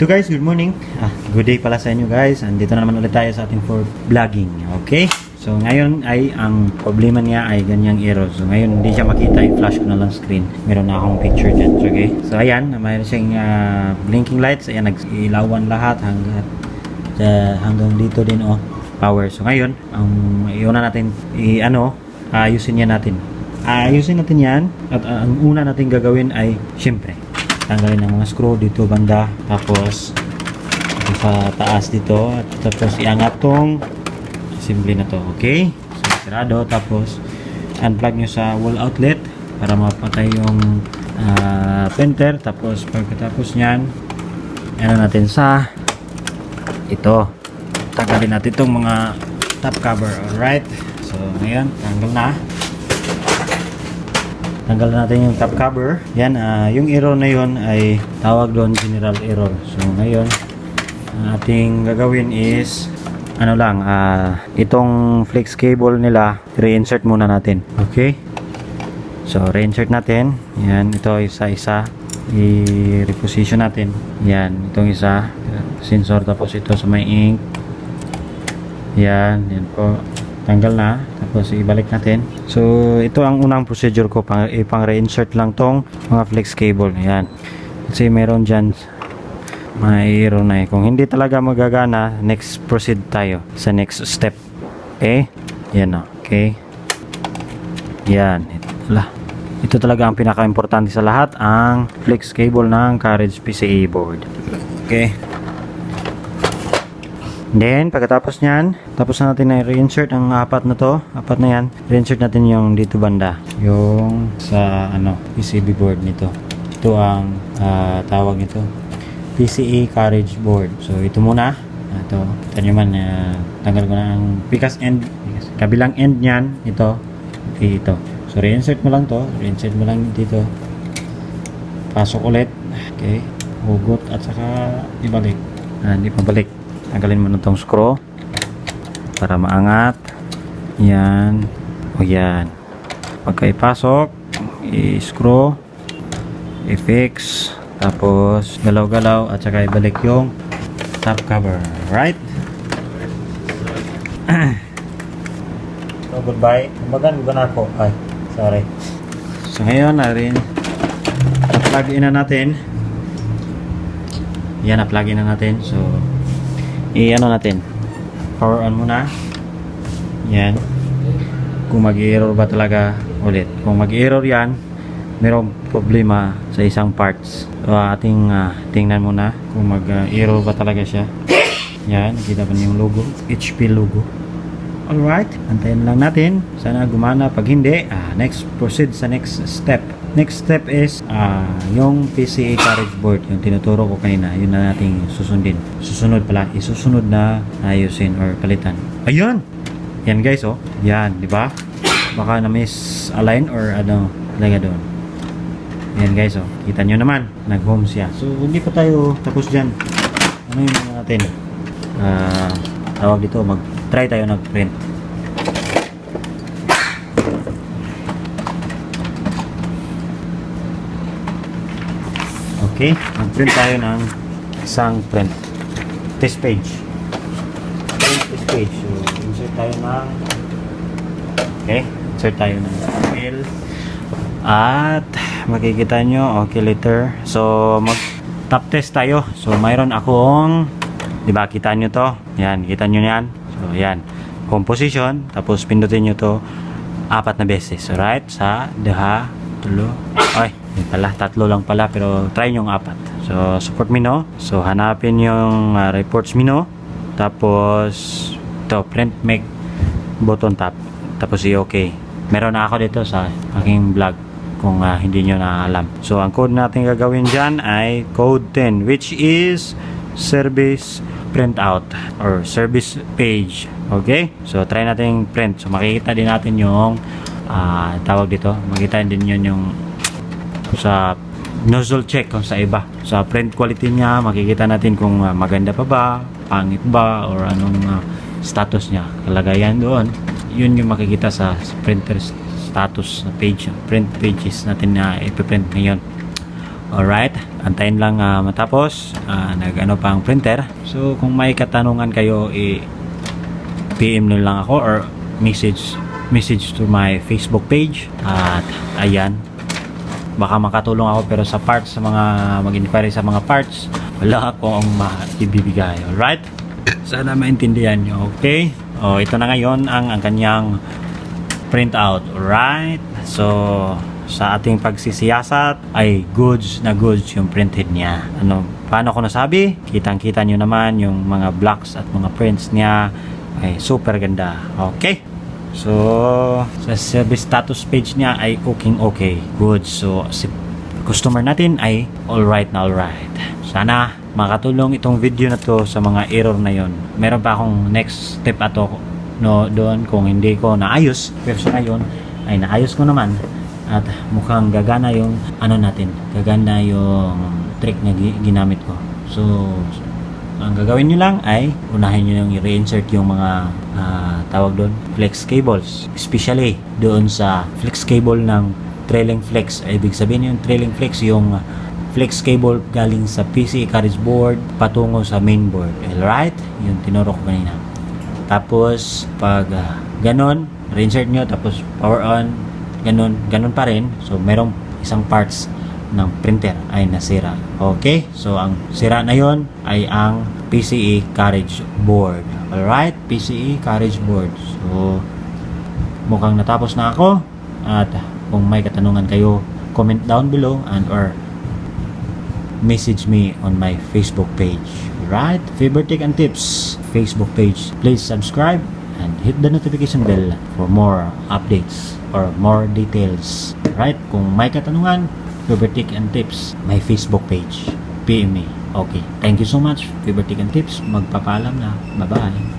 So guys, good morning. Ah, good day pala sa inyo guys. Andito na naman ulit tayo sa ating for vlogging. Okay? So ngayon ay ang problema niya ay ganyang error. So ngayon hindi siya makita. I-flash ko na lang screen. Meron na akong picture dyan. Okay? So ayan, mayroon siyang ah, blinking lights. Ayan, nag-ilawan lahat hanggang, sa- hanggang dito din oh. Power. So ngayon, ang iuna natin, i ano, ayusin niya natin. Ayusin natin yan. At ah, ang una natin gagawin ay, syempre, tanggalin ang mga screw dito banda. Tapos dito sa taas dito. At tapos iangat tong assembly na to okay? So sarado tapos unplug nyo sa wall outlet para mapatay yung ah, printer tapos pagkatapos nyan ano natin sa ito. Tanggalin natin itong mga top cover alright? So ngayon tanggal na tanggal natin yung top cover. Yan, ah, yung error na yun ay tawag doon general error. So ngayon, ang ating gagawin is ano lang, ah, itong flex cable nila, re-insert muna natin. Okay? So, re-insert natin. Yan, ito isa-isa. I-reposition natin. Yan, itong isa. Sensor tapos ito sa may ink. Yan, yan po. Tanggal na. Tapos ibalik natin. So, ito ang unang procedure ko. Pang, ipang re-insert lang tong mga flex cable. Yan. Kasi meron dyan mayroon na eh. Kung hindi talaga magagana, next proceed tayo sa next step. Okay? Yan na. Okay? Yan. Ito, ito talaga ang pinaka-importante sa lahat, ang flex cable ng carriage PCA board. Okay? Then, pagkatapos niyan, tapos na natin na re-insert ang apat na to, apat na yan, re-insert natin yung dito banda, yung sa ano, PCB board nito. Ito ang ah, tawag nito, PCA carriage board. So, ito muna. Ito, ito nyo man, ah, tanggal ko na ang pikas end, kabilang end niyan, ito, ito. So, re-insert mo lang to, re-insert mo lang dito. Pasok ulit. Okay. Hugot at saka ibalik. Ah, hindi pabalik. Tanggalin mo na tong screw para maangat. Yan. O yan. Pagka ipasok, i-screw, i-fix, tapos galaw-galaw at saka ibalik yung top cover. Right? so, goodbye. Magan, ganar po. Ay, sorry. So, ngayon na rin, na-plug in na natin. Yan, na-plug in na natin. So, i-ano natin. Power on muna. Yan. Kung mag-error ba talaga ulit. Kung mag-error yan, mayroong problema sa isang parts. So, ating ah, tingnan muna kung mag-error ba talaga siya. Yan, nakita pa yung logo. HP logo. Alright, antayin lang natin. Sana gumana. Pag hindi, ah, next proceed sa next step. Next step is ah, yung PCA carriage board, yung tinuturo ko kanina, yun na nating susundin. Susunod pala, isusunod na ayusin or palitan. Ayun! Yan guys, oh. Yan, di ba? Baka na miss-align or ano, talaga doon. Yan guys, oh. Kita nyo naman, nag-home siya. So, hindi pa tayo tapos dyan. Ano yung natin? Ah, tawag dito, mag-try tayo nag-print. Okay, mag-print tayo ng isang print. Test page. Print test page. So, insert tayo ng Okay, insert tayo ng email. At makikita nyo, okay later. So, mag top test tayo. So, mayroon akong, di ba, kita nyo to? Yan, kita nyo yan. So, yan. Composition, tapos pindutin nyo to apat na beses. Alright? Sa, daha, tulo. Ay, yun pala, tatlo lang pala, pero try nyo apat. So, support menu. So, hanapin yung ah, reports menu. Tapos, to print make button tap. Tapos i-okay. Meron na ako dito sa aking vlog kung ah, hindi nyo na alam. So, ang code natin gagawin dyan ay code 10 which is service printout or service page. Okay? So, try natin print. So, makikita din natin yung ah, tawag dito. Makikita din yun yung sa nozzle check kung sa iba. Sa print quality niya, makikita natin kung ah, maganda pa ba, pangit ba, or anong ah, status niya. Kalagayan doon. Yun yung makikita sa printer status page, print pages natin na ipiprint ngayon. Alright, antayin lang ah, matapos. Ah, nag-ano pa ang printer. So, kung may katanungan kayo, i- PM nyo lang ako or message message to my Facebook page. At ayan, baka makatulong ako pero sa parts, sa mga mag-inquire sa mga parts, wala akong maibibigay. Alright? Sana maintindihan nyo, okay? O, ito na ngayon ang, ang kanyang printout. Right? So, sa ating pagsisiyasat ay goods na goods yung printed niya. Ano, paano ko nasabi? Kitang-kita nyo naman yung mga blocks at mga prints niya ay super ganda. Okay? So, sa service status page niya ay okay okay. Good. So, si customer natin ay alright na alright. Sana makatulong itong video na to sa mga error na yon. Meron pa akong next step ato no doon kung hindi ko naayos pero sa ngayon ay naayos ko naman at mukhang gagana yung ano natin gagana yung trick na gi- ginamit ko. So ang gagawin nyo lang ay unahin nyo yung i-reinsert yung mga ah, tawag doon flex cables. Especially doon sa flex cable ng trailing flex. Ibig sabihin yung trailing flex yung flex cable galing sa PC carriage board patungo sa main board. Alright yung tinuro ko kanina. Tapos pag ah, ganon reinsert nyo tapos power on ganon ganon pa rin. So merong isang parts ng printer ay nasira. Okay? So ang sira na yon ay ang PCE carriage board. Alright? PCE carriage board. So mukhang natapos na ako. At kung may katanungan kayo comment down below and or message me on my Facebook page. Right Faber Tech and Tips Facebook page. Please subscribe and hit the notification bell for more updates or more details. Right? Kung may katanungan Faber Tech and Tips my Facebook page. PM okay. Thank you so much Faber Tech and Tips. Magpapaalam na. Bye bye